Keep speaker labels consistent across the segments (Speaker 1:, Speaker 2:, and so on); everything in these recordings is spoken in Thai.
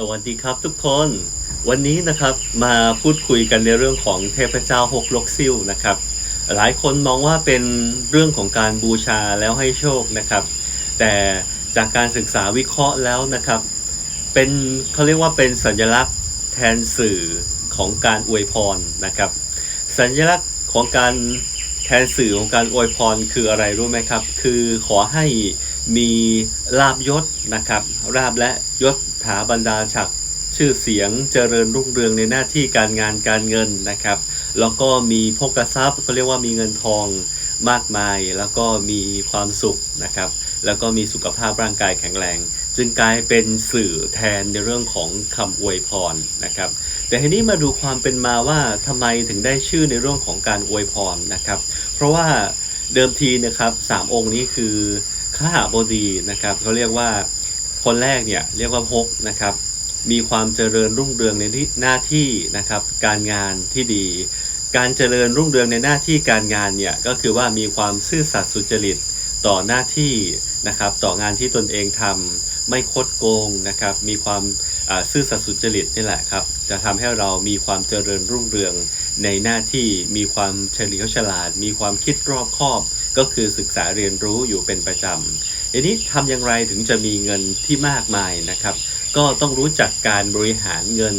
Speaker 1: สวัสดีครับทุกคน วันนี้นะครับมาพูดคุยกันในเรื่องของเทพเจ้าหกลกซิ่วนะครับ หลายคนมองว่าเป็นเรื่องของการบูชาแล้วให้โชคนะครับ แต่จากการศึกษาวิเคราะห์แล้วนะครับ เป็นเขาเรียกว่าเป็นสัญลักษณ์แทนสื่อของการอวยพรนะครับ สัญลักษณ์ของการแทนสื่อของการอวยพรคืออะไรรู้ไหมครับ คือขอให้มีลาบยศนะครับลาบและยศ ถาบรรดาศักชื่อเสียงเจริญรุ่งเรืองในหน้าที่การงานการเงินนะครับ แล้วก็มีพกทรัพย์ก็เรียกว่ามีเงินทองมากมาย แล้วก็มีความสุขนะครับ แล้วก็มีสุขภาพร่างกายแข็งแรง จึงกลายเป็นสื่อแทนในเรื่องของคำอวยพรนะครับ แต่ทีนี้มาดูความเป็นมาว่าทำไมถึงได้ชื่อในเรื่องของการอวยพรนะครับ เพราะว่าเดิมทีนะครับสามองค์นี้คือข้าหาบดีนะครับเขาเรียกว่า คนแรกเนี่ยเรียกว่าพกนะครับ มีความเจริญรุ่งเรืองในที่หน้าที่นะครับ การงานที่ดี การเจริญรุ่งเรืองในหน้าที่การงานเนี่ยก็คือว่ามีความซื่อสัตย์สุจริตต่อหน้าที่นะครับ ต่องานที่ตนเองทำไม่คดโกงนะครับ มีความซื่อสัตย์สุจริตนี่แหละครับ จะทำให้เรามีความเจริญรุ่งเรืองในหน้าที่ มีความเฉลียวฉลาด มีความคิดรอบคอบ ก็คือศึกษาเรียนรู้อยู่เป็นประจำทีนี้ทำอย่างไรถึงจะมีเงินที่มากมายนะครับ ก็ต้องรู้จักการบริหารเงิน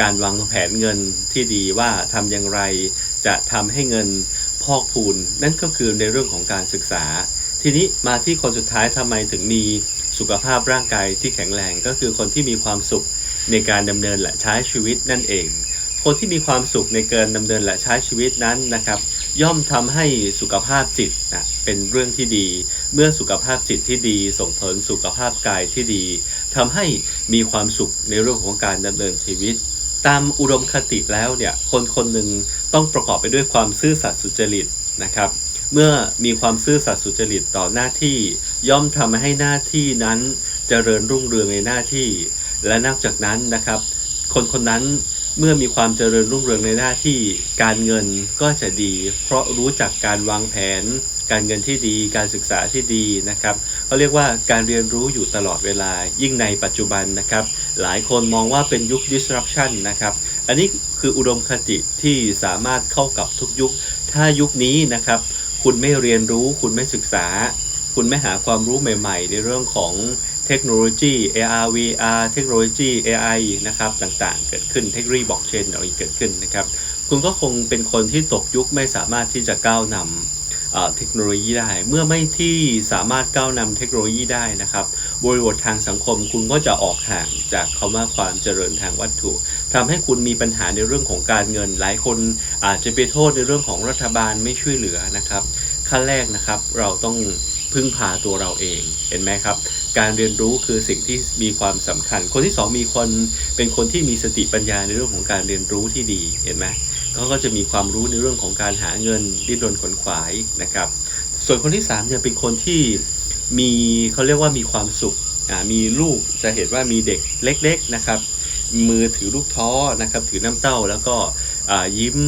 Speaker 1: การวางแผนเงินที่ดีว่าทำอย่างไรจะทำให้เงินพอกพูน นั่นก็คือในเรื่องของการศึกษา ทีนี้มาที่คนสุดท้ายทำไมถึงมีสุขภาพร่างกายที่แข็งแรงก็คือคนที่มีความสุขในการดำเนินและใช้ชีวิตนั่นเอง คนที่มีความสุขในเการดำเนินและใช้ชีวิตนั้นนะครับ ย่อมทำให้สุขภาพจิตนะเป็นเรื่องที่ดี เมื่อสุขภาพจิตที่ดี ส่งผลสุขภาพกายที่ดีทำให้มีความสุขในเรื่องของการดำเนินชีวิต ตามอุดมคติแล้วเนี่ยคนคนหนึ่งต้องประกอบไปด้วยความซื่อสัตย์สุจริตนะครับ เมื่อมีความซื่อสัตย์สุจริตต่อหน้าที่ ย่อมทำให้หน้าที่นั้นเจริญรุ่งเรืองในหน้าที่ และนอกจากนั้นนะครับ คนคนนั้น เมื่อมีความเจริญรุ่งเรืองในหน้าที่การเงินก็จะดี เพราะรู้จักการวางแผน การเงินที่ดี การศึกษาที่ดีนะครับเขาเรียกว่าการเรียนรู้อยู่ตลอดเวลายิ่งในปัจจุบันนะครับ หลายคนมองว่าเป็นยุค disruption นะครับ อันนี้คืออุดมคติที่สามารถเข้ากับทุกยุค ถ้ายุคนี้นะครับ คุณไม่เรียนรู้ คุณไม่ศึกษา คุณไม่หาความรู้ใหม่ ๆ ในเรื่องของ ทคโนโลยี AR VR เทคโนโลยี AI นะครับต่างๆ เกิดขึ้นเทคโนโลยีบล็อกเชนอะไรเกิดขึ้นนะครับ คุณก็คงเป็นคนที่ตกยุคไม่สามารถที่จะก้าวนำเทคโนโลยีได้ เมื่อไม่ที่สามารถก้าวนำเทคโนโลยีได้นะครับ บริบททางสังคมคุณก็จะออกห่างจากคำว่าความเจริญทางวัตถุทำให้คุณมีปัญหาในเรื่องของการเงิน หลายคนอาจจะไปโทษในเรื่องของรัฐบาลไม่ช่วยเหลือนะครับขั้นแรกนะครับเราต้อง พึ่งพาตัวเราเอง เห็นไหมครับ การเรียนรู้คือสิ่งที่มีความสำคัญ คนที่สองมีคนเป็นคนที่มีสติปัญญาในเรื่องของการเรียนรู้ที่ดี เห็นไหมเขาก็จะมีความรู้ในเรื่องของการหาเงินดิ้นรนขนขวายนะครับ ส่วนคนที่สามเนี่ยเป็นคนที่มีเขาเรียกว่ามีความสุขมีลูกจะเห็นว่ามีเด็กเล็ก ๆนะครับ มือถือลูกท้อนะครับ ถือน้ำเต้าแล้วก็ ยิ้ม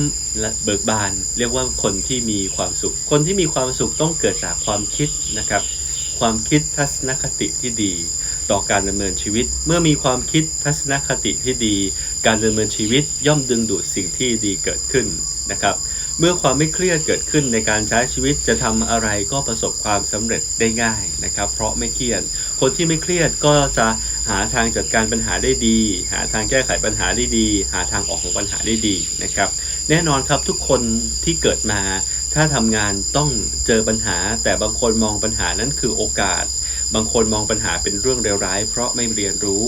Speaker 1: และเบิกบาน เรียกว่าคนที่มีความสุข คนที่มีความสุขต้องเกิดจากความคิดนะครับ ความคิดทัศนคติที่ดี ต่อการดำเนินชีวิต เมื่อมีความคิดทัศนคติที่ดี การดำเนินชีวิตย่อมดึงดูดสิ่งที่ดีเกิดขึ้นนะครับ เมื่อความไม่เครียดเกิดขึ้นในการใช้ชีวิตจะทำอะไรก็ประสบความสำเร็จได้ง่ายนะครับ เพราะไม่เครียด คนที่ไม่เครียดก็จะ หาทางจัดการปัญหาได้ดี หาทางแก้ไขปัญหาได้ดี หาทางออกของปัญหาได้ดีนะครับ แน่นอนครับทุกคนที่เกิดมา ถ้าทำงานต้องเจอปัญหา แต่บางคนมองปัญหานั้นคือโอกาส บางคนมองปัญหาเป็นเรื่องเลวร้าย เพราะไม่เรียนรู้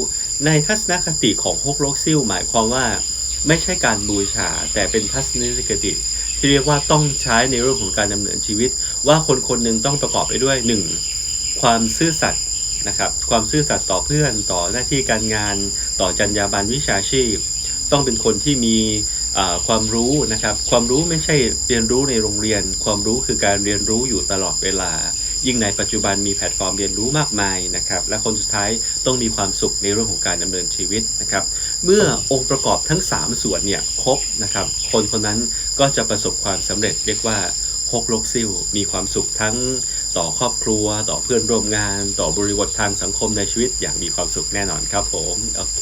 Speaker 1: ในทัศนคติของฮกโลกซิ่วหมายความว่า ไม่ใช่การบูชา แต่เป็นทัศนคติที่เรียกว่าต้องใช้ในเรื่องของการดำเนินชีวิต ว่าคนคนหนึ่งต้องประกอบไปด้วย 1. ความซื่อสัตย์ นะครับความซื่อสัตย์ต่อเพื่อนต่อหน้าที่การงาน ต่อจรรยาบรรณวิชาชีพ ต้องเป็นคนที่มีความรู้นะครับความรู้ไม่ใช่เรียนรู้ในโรงเรียน ความรู้คือการเรียนรู้อยู่ตลอดเวลา ยิ่งในปัจจุบันมีแพลตฟอร์มเรียนรู้มากมายนะครับและคนสุดท้ายต้องมีความสุขในเรื่องของการดำเนินชีวิตนะครับเมื่อองค์ประกอบทั้ง 3 ส่วนเนี่ยครบนะครับคนคนนั้นก็จะประสบความสำเร็จเรียกว่าฮกลกซิ่วมีความสุขทั้ง ต่อครอบครัว ต่อเพื่อนร่วมงาน ต่อบริบททางสังคมในชีวิตอย่างมีความสุขแน่นอนครับผม โอเค